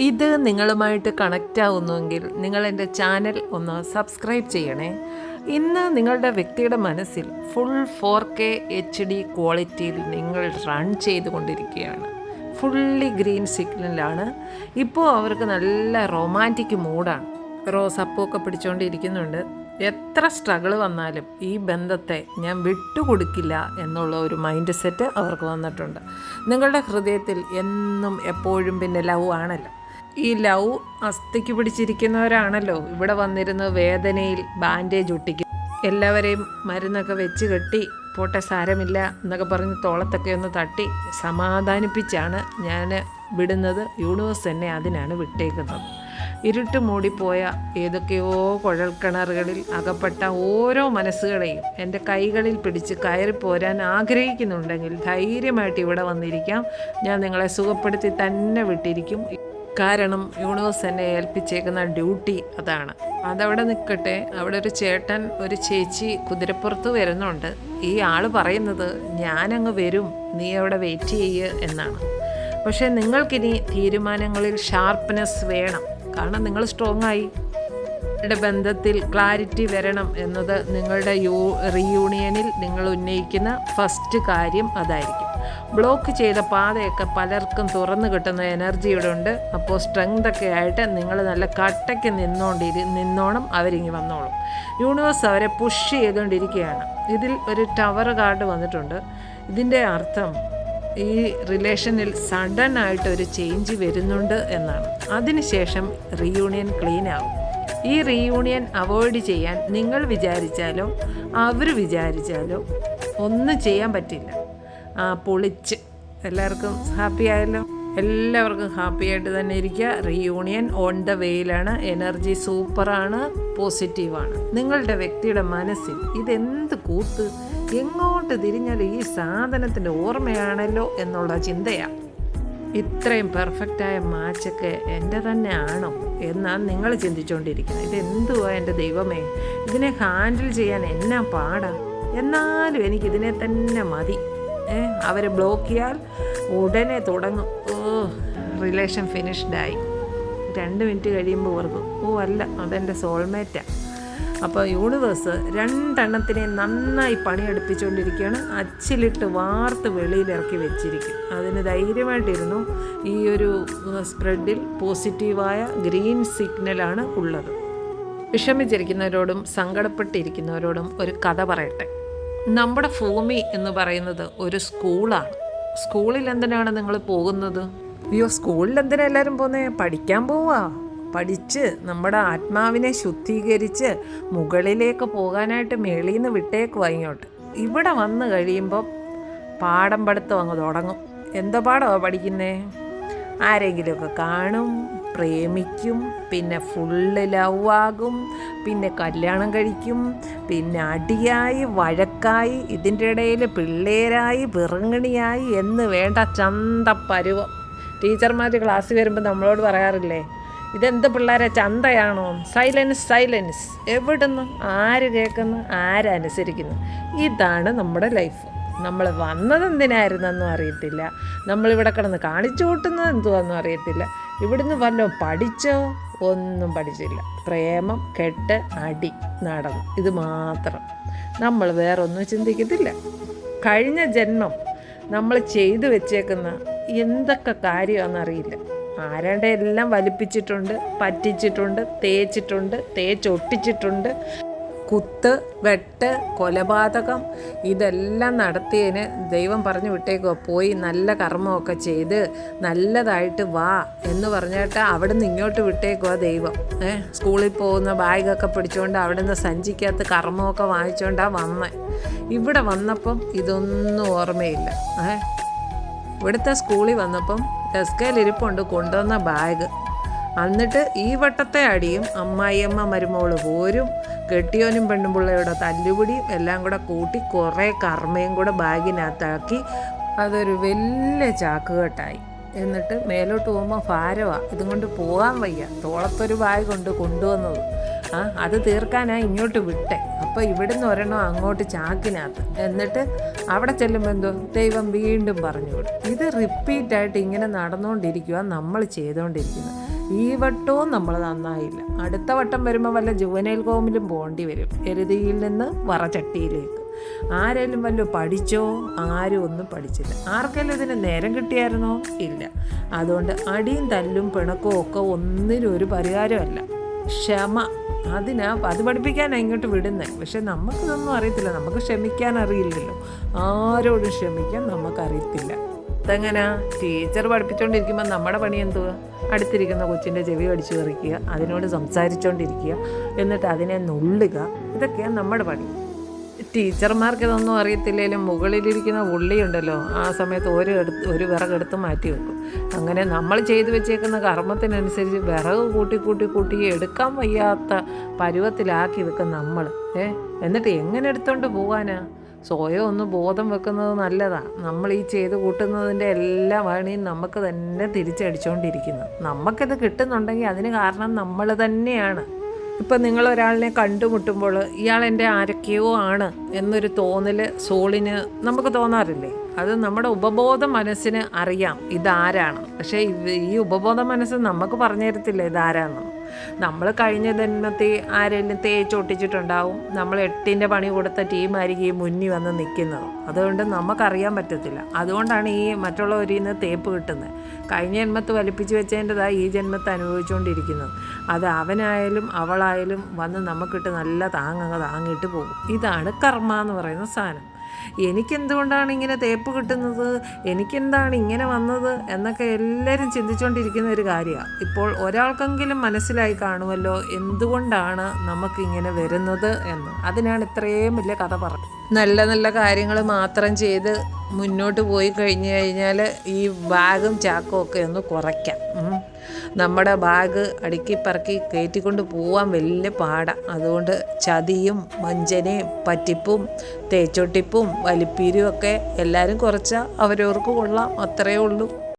ഇത് നിങ്ങളുമായിട്ട് കണക്റ്റ് ആവുന്നുവെങ്കിൽ നിങ്ങൾ എന്റെ ചാനൽ ഒന്ന് സബ്സ്ക്രൈബ് ചെയ്യണേ. ഇന്ന് നിങ്ങളുടെ വ്യക്തിയുടെ മനസ്സിൽ full four K H D ക്വാളിറ്റിയിൽ നിങ്ങൾ റൺ ചെയ്തുകൊണ്ടിരിക്കുകയാണ്. ഫുള്ളി ഗ്രീൻ സിഗ്നലാണ് ഇപ്പോൾ അവർക്ക് നല്ല റൊമാന്റിക് മൂഡാണ് റോസപ്പൂക്കെ പിടിച്ചുകൊണ്ടിരിക്കുന്നുണ്ട് എത്ര സ്ട്രഗിൾ വന്നാലും ഈ ബന്ധത്തെ ഞാൻ വിട്ടുകൊടുക്കില്ല എന്നുള്ള ഒരു മൈൻഡ് സെറ്റ് അവർക്ക് വന്നിട്ടുണ്ട്. നിങ്ങളുടെ ഹൃദയത്തിൽ എന്നും എപ്പോഴും പിന്നെ ലവ് ആണല്ലോ. ഈ ലവ് അസ്ഥിക്ക് പിടിച്ചിരിക്കുന്നവരാണല്ലോ. ഇവിടെ വന്നിരുന്ന് വേദനയിൽ ബാൻഡേജ് ഒട്ടിക്കും. എല്ലാവരെയും മരുന്നൊക്കെ വെച്ച് കെട്ടി പോട്ടെ സാരമില്ല എന്നൊക്കെ പറഞ്ഞ് തോളത്തൊക്കെ ഒന്ന് തട്ടി സമാധാനിപ്പിച്ചാണ് ഞാൻ വിടുന്നത്. യൂണിവേഴ്സ് തന്നെ അതിനാണ് വിട്ടേക്കുന്നത്. ഇരുട്ട് മൂടിപ്പോയ ഏതൊക്കെയോ കുഴൽക്കിണറുകളിൽ അകപ്പെട്ട ഓരോ മനസ്സുകളെയും എന്റെ കൈകളിൽ പിടിച്ച് കയറി പോരാൻ ആഗ്രഹിക്കുന്നുണ്ടെങ്കിൽ ധൈര്യമായിട്ട് ഇവിടെ വന്നിരിക്കാം. ഞാൻ നിങ്ങളെ സുഖപ്പെടുത്തി തന്നെ വിട്ടിരിക്കും. കാരണം യൂണിവേഴ്സ് എന്നെ ഏൽപ്പിച്ചേക്കുന്ന ഡ്യൂട്ടി അതാണ്. അതവിടെ നിൽക്കട്ടെ അവിടെ ഒരു ചേട്ടൻ ഒരു ചേച്ചി കുതിരപ്പുറത്ത് വരുന്നുണ്ട്. ഈ ആൾ പറയുന്നത് ഞാനങ്ങ് വരും നീ അവിടെ വെയിറ്റ് ചെയ്യ് എന്നാണ്. പക്ഷേ നിങ്ങൾക്കിനി തീരുമാനങ്ങളിൽ ഷാർപ്പ്നെസ് വേണം. കാരണം നിങ്ങൾ സ്ട്രോങ് ആയി. നിങ്ങളുടെ ബന്ധത്തിൽ ക്ലാരിറ്റി വരണം എന്നത് നിങ്ങളുടെ യൂ റീയൂണിയനിൽ നിങ്ങൾ ഉന്നയിക്കുന്ന ഫസ്റ്റ് കാര്യം അതായിരിക്കും. ബ്ലോക്ക് ചെയ്ത പാതയൊക്കെ പലർക്കും തുറന്നു കിട്ടുന്ന എനർജി ഇവിടെ ഉണ്ട്. അപ്പോൾ സ്ട്രെങ്ത് ഒക്കെ ആയിട്ട് നിങ്ങൾ നല്ല കട്ടയ്ക്ക് നിന്നോണ്ടിരി നിന്നോണം അവരിങ്ങി വന്നോളും. യൂണിവേഴ്സ് അവരെ പുഷ് ചെയ്തുകൊണ്ടിരിക്കുകയാണ് ഇതിൽ ഒരു ടവർ കാർഡ് വന്നിട്ടുണ്ട്. ഇതിന്റെ അർത്ഥം ഈ റിലേഷനിൽ സഡൻ ആയിട്ട് ഒരു ചേഞ്ച് വരുന്നുണ്ട് എന്നാണ്. അതിനുശേഷം റീയൂണിയൻ ക്ലീൻ ആവും. ഈ റീയൂണിയൻ അവോയ്ഡ് ചെയ്യാൻ നിങ്ങൾ വിചാരിച്ചാലോ അവർ വിചാരിച്ചാലോ ഒന്നും ചെയ്യാൻ പറ്റില്ല. പൊളിച്ച്. എല്ലാവർക്കും ഹാപ്പി ആയല്ലോ? എല്ലാവർക്കും ഹാപ്പി ആയിട്ട് തന്നെ ഇരിക്കുക. റീയൂണിയൻ ഓൺ ദ വേയിലാണ് എനർജി സൂപ്പറാണ് പോസിറ്റീവാണ് നിങ്ങളുടെ വ്യക്തിയുടെ മനസ്സിൽ ഇതെന്ത് കൂത്ത്? എങ്ങോട്ട് തിരിഞ്ഞാലും ഈ സാധനത്തിന്റെ ഓർമ്മയാണല്ലോ എന്നുള്ള ചിന്തയാണ് ഇത്രയും പെർഫെക്റ്റായ മാച്ചൊക്കെ എന്റെ തന്നെ ആണോ എന്നാണ് നിങ്ങൾ ചിന്തിച്ചുകൊണ്ടിരിക്കുന്നത് ഇതെന്തുവാ എന്റെ ദൈവമേ? ഇതിനെ ഹാൻഡിൽ ചെയ്യാൻ എന്നാ പാടാ? എന്നാലും എനിക്കിതിനെ തന്നെ മതി. അവരെ ബ്ലോക്ക് ചെയ്യാൽ ഉടനെ തുടങ്ങും. ഓ റിലേഷൻ ഫിനിഷ്ഡായി രണ്ട് മിനിറ്റ് കഴിയുമ്പോൾ ഓർക്കും ഓ അല്ല അതെന്റെ സോൾമേറ്റാണ് അപ്പോൾ യൂണിവേഴ്സ് രണ്ടെണ്ണത്തിനെ നന്നായി പണിയെടുപ്പിച്ചുകൊണ്ടിരിക്കുകയാണ് അച്ചിലിട്ട് വാർത്ത് വെളിയിലിറക്കി വെച്ചിരിക്കും. അതിന് ധൈര്യമായിട്ടിരുന്നു. ഈ ഒരു സ്പ്രെഡിൽ പോസിറ്റീവായ ഗ്രീൻ സിഗ്നലാണ് ഉള്ളത്. വിഷമിച്ചിരിക്കുന്നവരോടും സങ്കടപ്പെട്ടിരിക്കുന്നവരോടും ഒരു കഥ പറയട്ടെ. നമ്മുടെ ഭൂമി എന്ന് പറയുന്നത് ഒരു സ്കൂളാണ്. സ്കൂളിൽ എന്തിനാണ് നിങ്ങൾ പോകുന്നത്? അയ്യോ സ്കൂളിൽ എന്തിനാ എല്ലാവരും പോകുന്നത് പഠിക്കാൻ പോവാ. പഠിച്ച് നമ്മുടെ ആത്മാവിനെ ശുദ്ധീകരിച്ച് മുകളിലേക്ക് പോകാനായിട്ട് മേളിൽ നിന്ന് വിട്ടേക്കുവാ ഇങ്ങോട്ട്. ഇവിടെ വന്ന് കഴിയുമ്പോൾ പാഠം പഠിത്തം അങ്ങ് തുടങ്ങും. എന്താ പാഠമാണ് പഠിക്കുന്നേ? ആരെങ്കിലുമൊക്കെ കാണും. പ്രേമിക്കും പിന്നെ ഫുള്ള് ലവ് ആകും പിന്നെ കല്യാണം കഴിക്കും പിന്നെ അടിയായി വഴക്കായി ഇതിന്റെ ഇടയിൽ പിള്ളേരായി പിറങ്ങണിയായി എന്ന് വേണ്ട ചന്ത പരുവം. ടീച്ചർമാർ ക്ലാസ് വരുമ്പോൾ നമ്മളോട് പറയാറില്ലേ ഇതെന്ത് പിള്ളേരെ ചന്തയാണോ? സൈലൻസ് സൈലൻസ് എവിടുന്ന് ആര് കേൾക്കുന്നു ആരനുസരിക്കുന്നു ഇതാണ് നമ്മുടെ ലൈഫ് നമ്മൾ വന്നത് എന്തിനായിരുന്നെന്നും അറിയത്തില്ല. നമ്മളിവിടെ കിടന്ന് കാണിച്ചു കൂട്ടുന്നത് എന്തുവാന്നും അറിയത്തില്ല. ഇവിടുന്ന് വല്ലതും പഠിച്ചോ? ഒന്നും പഠിച്ചില്ല. പ്രേമം കെട്ട് അടി നടന്നു ഇത് മാത്രം. നമ്മൾ വേറൊന്നും ചിന്തിക്കത്തില്ല. കഴിഞ്ഞ ജന്മം നമ്മൾ ചെയ്തു വെച്ചേക്കുന്ന എന്തൊക്കെ കാര്യമാണെന്നറിയില്ല. ആരാണ്ട് എല്ലാം വലിപ്പിച്ചിട്ടുണ്ട് പറ്റിച്ചിട്ടുണ്ട് തേച്ചിട്ടുണ്ട് തേച്ചൊട്ടിച്ചിട്ടുണ്ട്. കുത്ത് വെട്ട് കൊലപാതകം ഇതെല്ലാം നടത്തിയതിന് ദൈവം പറഞ്ഞു വിട്ടേക്കോ പോയി നല്ല കർമ്മമൊക്കെ ചെയ്ത് നല്ലതായിട്ട് വാ എന്ന് പറഞ്ഞിട്ട് അവിടുന്ന് ഇങ്ങോട്ട് വിട്ടേക്കോ ദൈവം. ഏഹ് സ്കൂളിൽ പോകുന്ന ബാഗൊക്കെ പിടിച്ചുകൊണ്ട് അവിടെ നിന്ന് സഞ്ചിക്കകത്ത് കർമ്മമൊക്കെ വാങ്ങിച്ചുകൊണ്ടാണ് വന്നത് ഇവിടെ വന്നപ്പം ഇതൊന്നും ഓർമ്മയില്ല. ഏ ഇവിടുത്തെ സ്കൂളിൽ വന്നപ്പം ഡെസ്കയിലിരിപ്പുണ്ട് കൊണ്ടുവന്ന ബാഗ്. എന്നിട്ട് ഈ വട്ടത്തെ അടിയും അമ്മായിയമ്മ മരുമോൾ പോരും. കെട്ടിയോനും പെണ്ണുപിള്ളയുടെ തല്ലുപിടിയും എല്ലാം കൂടെ കൂട്ടി കുറേ കർമ്മയും കൂടെ ബാഗിനകത്താക്കി. അതൊരു വലിയ ചാക്കുകെട്ടായി. എന്നിട്ട് മേലോട്ട് പോകുമ്പോൾ ഭാരമാണ് ഇതും കൊണ്ട് പോകാൻ വയ്യ. തോളത്തൊരു ബാഗ് കൊണ്ട് കൊണ്ടുവന്നത്. ആ അത് തീർക്കാനാ ഇങ്ങോട്ട് വിട്ടെ. അപ്പോൾ ഇവിടുന്ന് ഒരെണ്ണം അങ്ങോട്ട് ചാക്കിനകത്ത്. എന്നിട്ട് അവിടെ ചെല്ലുമ്പോൾ എന്തോ ദൈവം വീണ്ടും പറഞ്ഞു വിടും ഇത് റിപ്പീറ്റായിട്ട് ഇങ്ങനെ നടന്നുകൊണ്ടിരിക്കുക നമ്മൾ ചെയ്തുകൊണ്ടിരിക്കുന്നത് ഈ വട്ടവും നമ്മൾ നന്നായില്ല. അടുത്ത വട്ടം വരുമ്പോൾ വല്ല ജുവനൈൽ കോമിലും പോകേണ്ടി വരും. എരുതിയിൽ നിന്ന് വറചട്ടിയിലേക്ക് ആരെങ്കിലും വല്ല പഠിച്ചോ? ആരും ഒന്നും പഠിച്ചില്ല. ആർക്കെങ്കിലും ഇതിന് നേരം കിട്ടിയായിരുന്നോ? ഇല്ല. അതുകൊണ്ട് അടിയും തല്ലും പിണക്കവും ഒക്കെ ഒന്നിനും ഒരു പരിഹാരമല്ല. ക്ഷമ. അതിനാ അത് പഠിപ്പിക്കാനാണ് ഇങ്ങോട്ട് വിടുന്നത് പക്ഷെ നമുക്കിതൊന്നും അറിയത്തില്ല. നമുക്ക് ക്ഷമിക്കാൻ അറിയില്ലല്ലോ. ആരോടും ക്ഷമിക്കാൻ നമുക്കറിയത്തില്ല. അതെങ്ങനെ? ടീച്ചർ പഠിപ്പിച്ചുകൊണ്ടിരിക്കുമ്പോൾ നമ്മുടെ പണി എന്തുവാ? അടുത്തിരിക്കുന്ന കൊച്ചിന്റെ ചെവി അടിച്ചു കറിക്കുക അതിനോട് സംസാരിച്ചുകൊണ്ടിരിക്കുക എന്നിട്ട് അതിനെ നുള്ളുക. ഇതൊക്കെയാണ് നമ്മുടെ പണി. ടീച്ചർമാർക്ക് ഇതൊന്നും അറിയത്തില്ലെങ്കിലും മുകളിലിരിക്കുന്ന ഉള്ളിയുണ്ടല്ലോ. ആ സമയത്ത് ഒരു എടുത്ത് ഒരു വിറകെടുത്ത് മാറ്റി വെക്കും. അങ്ങനെ നമ്മൾ ചെയ്തു വെച്ചേക്കുന്ന കർമ്മത്തിനനുസരിച്ച് വിറക് കൂട്ടി കൂട്ടി കൂട്ടി എടുക്കാൻ വയ്യാത്ത പരുവത്തിലാക്കി വെക്കും നമ്മൾ ഏ? എന്നിട്ട് എങ്ങനെ എടുത്തുകൊണ്ട് പോകാനാ സ്വയം ഒന്ന് ബോധം വെക്കുന്നത് നല്ലതാണ് നമ്മൾ ഈ ചെയ്ത് കൂട്ടുന്നതിന്റെ എല്ലാ പണിയും നമുക്ക് തന്നെ തിരിച്ചടിച്ചുകൊണ്ടിരിക്കുന്നത് നമുക്കിത് കിട്ടുന്നുണ്ടെങ്കിൽ അതിന് കാരണം നമ്മൾ തന്നെയാണ്. ഇപ്പം നിങ്ങൾ ഒരാളിനെ കണ്ടുമുട്ടുമ്പോൾ ഇയാൾ എന്റെ ആരൊക്കെയോ ആണ് എന്നൊരു തോന്നൽ സോളിന് നമുക്ക് തോന്നാറില്ലേ? അത് നമ്മുടെ ഉപബോധ മനസ്സിന് അറിയാം ഇതാരാണ് പക്ഷേ ഈ ഉപബോധ മനസ്സ് നമുക്ക് പറഞ്ഞു തരത്തില്ല ഇതാരാണെന്ന്. നമ്മൾ കഴിഞ്ഞ ജന്മത്തിൽ ആരെങ്കിലും തേച്ചൊട്ടിച്ചിട്ടുണ്ടാവും നമ്മൾ എട്ടിന്റെ പണി കൊടുത്ത ടീമായിരിക്കും ഈ മുന്നിൽ വന്ന് നിൽക്കുന്നത് അതുകൊണ്ട് നമുക്കറിയാൻ പറ്റത്തില്ല. അതുകൊണ്ടാണ് ഈ മറ്റുള്ളവരിൽ നിന്ന് തേപ്പ് കിട്ടുന്നത്. കഴിഞ്ഞ ജന്മത്ത് വലിപ്പിച്ച് വെച്ചതിന്റെതായി ഈ ജന്മത്ത് അനുഭവിച്ചുകൊണ്ടിരിക്കുന്നത്. അത് അവനായാലും അവളായാലും വന്ന് നമുക്കിട്ട് നല്ല താങ്ങങ്ങ് താങ്ങിയിട്ട് പോകും. ഇതാണ് കർമ്മ എന്ന് പറയുന്ന സാധനം. എനിക്കെന്തുകൊണ്ടാണ് ഇങ്ങനെ തേപ്പ് കിട്ടുന്നത്? എനിക്കെന്താണ് ഇങ്ങനെ വന്നത്? എന്നൊക്കെ എല്ലാവരും ചിന്തിച്ചുകൊണ്ടിരിക്കുന്ന ഒരു കാര്യമാണ് ഇപ്പോൾ ഒരാൾക്കെങ്കിലും മനസ്സിലായി കാണുമല്ലോ എന്തുകൊണ്ടാണ് നമുക്കിങ്ങനെ വരുന്നത് എന്ന്. അതിനാണ് ഇത്രയും വലിയ കഥ പറഞ്ഞത്. നല്ല നല്ല കാര്യങ്ങൾ മാത്രം ചെയ്ത് മുന്നോട്ട് പോയി കഴിഞ്ഞു കഴിഞ്ഞാൽ ഈ ബാഗും ചാക്കും ഒക്കെ ഒന്ന് കുറയ്ക്കാം. നമ്മുടെ ബാഗ് അടുക്കി പറക്കി കയറ്റിക്കൊണ്ട് പോവാൻ വലിയ പാടാണ് അതുകൊണ്ട് ചതിയും വഞ്ചനയും പറ്റിപ്പും തേച്ചൊട്ടിപ്പും വലിപ്പീരും ഒക്കെ എല്ലാവരും കുറച്ചാൽ അവരവർക്ക് കൊള്ളാം. അത്രയേ ഉള്ളൂ.